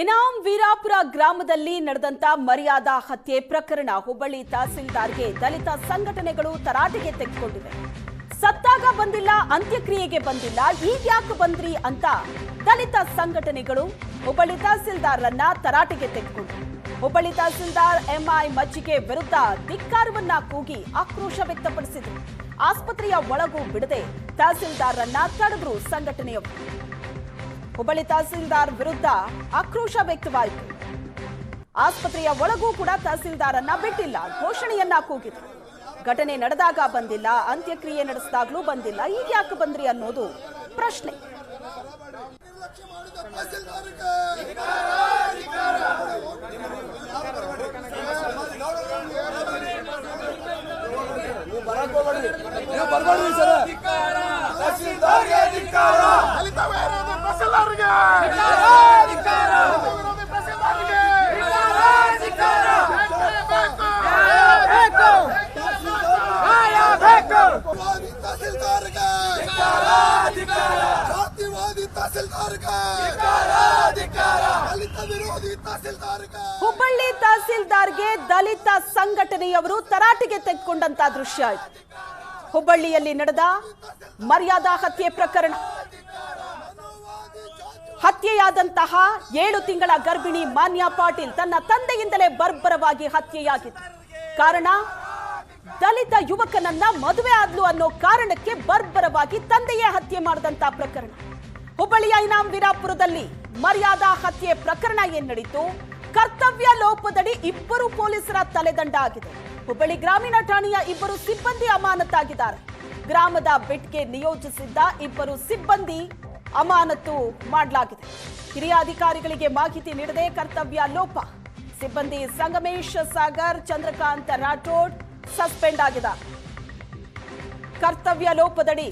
ಇನಾಂ ವೀರಾಪುರ ಗ್ರಾಮದಲ್ಲಿ ನಡೆದಂತ ಮರ್ಯಾದಾ ಹತ್ಯೆ ಪ್ರಕರಣ ಹುಬ್ಬಳ್ಳಿ ತಹಸೀಲ್ದಾರ್ಗೆ ದಲಿತ ಸಂಘಟನೆಗಳು ತರಾಟೆಗೆ ತೆಗೆದುಕೊಂಡಿವೆ. ಸತ್ತಾಗ ಬಂದಿಲ್ಲ, ಅಂತ್ಯಕ್ರಿಯೆಗೆ ಬಂದಿಲ್ಲ ಈಗ್ಯಾಕೆ ಬಂದ್ರಿ ಅಂತ ದಲಿತ ಸಂಘಟನೆಗಳು ಹುಬ್ಬಳ್ಳಿ ತಹಸೀಲ್ದಾರ್ರನ್ನ ತರಾಟೆಗೆ ತೆಗೆದುಕೊಂಡಿವೆ ಹುಬ್ಬಳ್ಳಿ ತಹಸೀಲ್ದಾರ್ ಎಂಐ ಮಜ್ಜಿಗೆ ವಿರುದ್ಧ ಧಿಕ್ಕಾರವನ್ನ ಕೂಗಿ ಆಕ್ರೋಶ ವ್ಯಕ್ತಪಡಿಸಿದರು. ಆಸ್ಪತ್ರೆಯ ಒಳಗೂ ಬಿಡದೆ ತಹಸೀಲ್ದಾರ್ರನ್ನ ತಡೆದ್ರು ಸಂಘಟನೆಯವರು. ಹುಬ್ಬಳ್ಳಿ ತಹಸೀಲ್ದಾರ್ ವಿರುದ್ಧ ಆಕ್ರೋಶ ವ್ಯಕ್ತವಾಯಿತು. ಆಸ್ಪತ್ರೆಯ ಒಳಗೂ ಕೂಡ ತಹಸೀಲ್ದಾರನ್ನ ಬಿಟ್ಟಿಲ್ಲ, ಘೋಷಣೆಯನ್ನ ಕೂಗಿದ್ರು. ಘಟನೆ ನಡೆದಾಗ ಬಂದಿಲ್ಲ, ಅಂತ್ಯಕ್ರಿಯೆ ನಡೆಸಿದಾಗ್ಲೂ ಬಂದಿಲ್ಲ ಈಗ ಯಾಕೆ ಬಂದ್ರಿ ಅನ್ನೋದು ಪ್ರಶ್ನೆ. ನೀವು ಬರ್ಬೇಡ್ರಿ ಸರ್ ತಹಸೀಲ್ದಾರ್ಗೆ ಧಿಕ್ಕಾರ ದಲಿತ ವಿರೋಧಿ ತಹಸೀಲ್ದಾರ್ಗೆ ವಿರೋಧಿ ತಹಸೀಲ್ದಾರ್ಗೆ ವಾದಿ ತಹಸೀಲ್ದಾರ್ಗೆ ಜಾತಿವಾದಿ ತಹಸೀಲ್ದಾರ್ಗೆ ದಲಿತ ವಿರೋಧಿ ತಹಸೀಲ್ದಾರ್ಗೆ ಹುಬ್ಬಳ್ಳಿ ತಹಸೀಲ್ದಾರ್ಗೆ ದಲಿತ ಸಂಘಟನೆಯವರು ತರಾಟೆಗೆ ತೆಗೆದುಕೊಂಡಂತ ದೃಶ್ಯ ಹುಬ್ಬಳ್ಳಿಯಲ್ಲಿ ನಡೆದ ಮರ್ಯಾದಾ ಹತ್ಯೆ ಪ್ರಕರಣ. ಹತ್ಯೆಯಾದಂತಹ ಏಳು ತಿಂಗಳ ಗರ್ಭಿಣಿ ಮಾನ್ಯ ಪಾಟೀಲ್ ತನ್ನ ತಂದೆಯಿಂದಲೇ ಬರ್ಬರವಾಗಿ ಹತ್ಯೆಯಾಗಿತ್ತು ಕಾರಣ, ದಲಿತ ಯುವಕನನ್ನ ಮದುವೆ ಆದ್ಲು ಅನ್ನೋ ಕಾರಣಕ್ಕೆ ಬರ್ಬರವಾಗಿ ತಂದೆಯೇ ಹತ್ಯೆ ಮಾಡಿದಂತ ಪ್ರಕರಣ. ಹುಬ್ಬಳ್ಳಿಯ ಇನಾಮ್ ವೀರಾಪುರದಲ್ಲಿ ಮರ್ಯಾದಾ ಹತ್ಯೆ ಪ್ರಕರಣ ಏನ್ ನಡೀತು? ಕರ್ತವ್ಯ ಲೋಪದಡಿ ಇಬ್ಬರು ಪೊಲೀಸರ ತಲೆದಂಡ ಆಗಿದೆ. ಹುಬ್ಬಳ್ಳಿ ಗ್ರಾಮೀಣ ಠಾಣೆಯ ಇಬ್ಬರು ಸಿಬ್ಬಂದಿ ಅಮಾನತಾಗಿದ್ದಾರೆ. ಗ್ರಾಮದ ಬೆಟ್ಗೆ ನಿಯೋಜಿಸಿದ್ದ ಇಬ್ಬರು ಸಿಬ್ಬಂದಿ ಅಮಾನತು ಮಾಡಲಾಗಿದೆ. ಹಿರಿಯ ಅಧಿಕಾರಿಗಳಿಗೆ ಮಾಹಿತಿ ನೀಡದೆ ಕರ್ತವ್ಯ ಲೋಪ. ಸಿಬ್ಬಂದಿ ಸಂಗಮೇಶ್ ಸಾಗರ್, ಚಂದ್ರಕಾಂತ್ ರಾಠೋಡ್ ಸಸ್ಪೆಂಡ್ ಆಗಿದ್ದಾರೆ. ಕರ್ತವ್ಯ ಲೋಪದಡಿ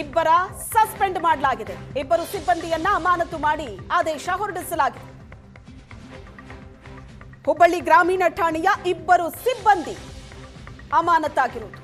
ಇಬ್ಬರ ಸಸ್ಪೆಂಡ್ ಮಾಡಲಾಗಿದೆ. ಇಬ್ಬರು ಸಿಬ್ಬಂದಿಯನ್ನ ಅಮಾನತು ಮಾಡಿ ಆದೇಶ ಹೊರಡಿಸಲಾಗಿದೆ. ಹುಬ್ಬಳ್ಳಿ ಗ್ರಾಮೀಣ ಠಾಣೆಯ ಇಬ್ಬರು ಸಿಬ್ಬಂದಿ ಅಮಾನತಾಗಿರುವುದು.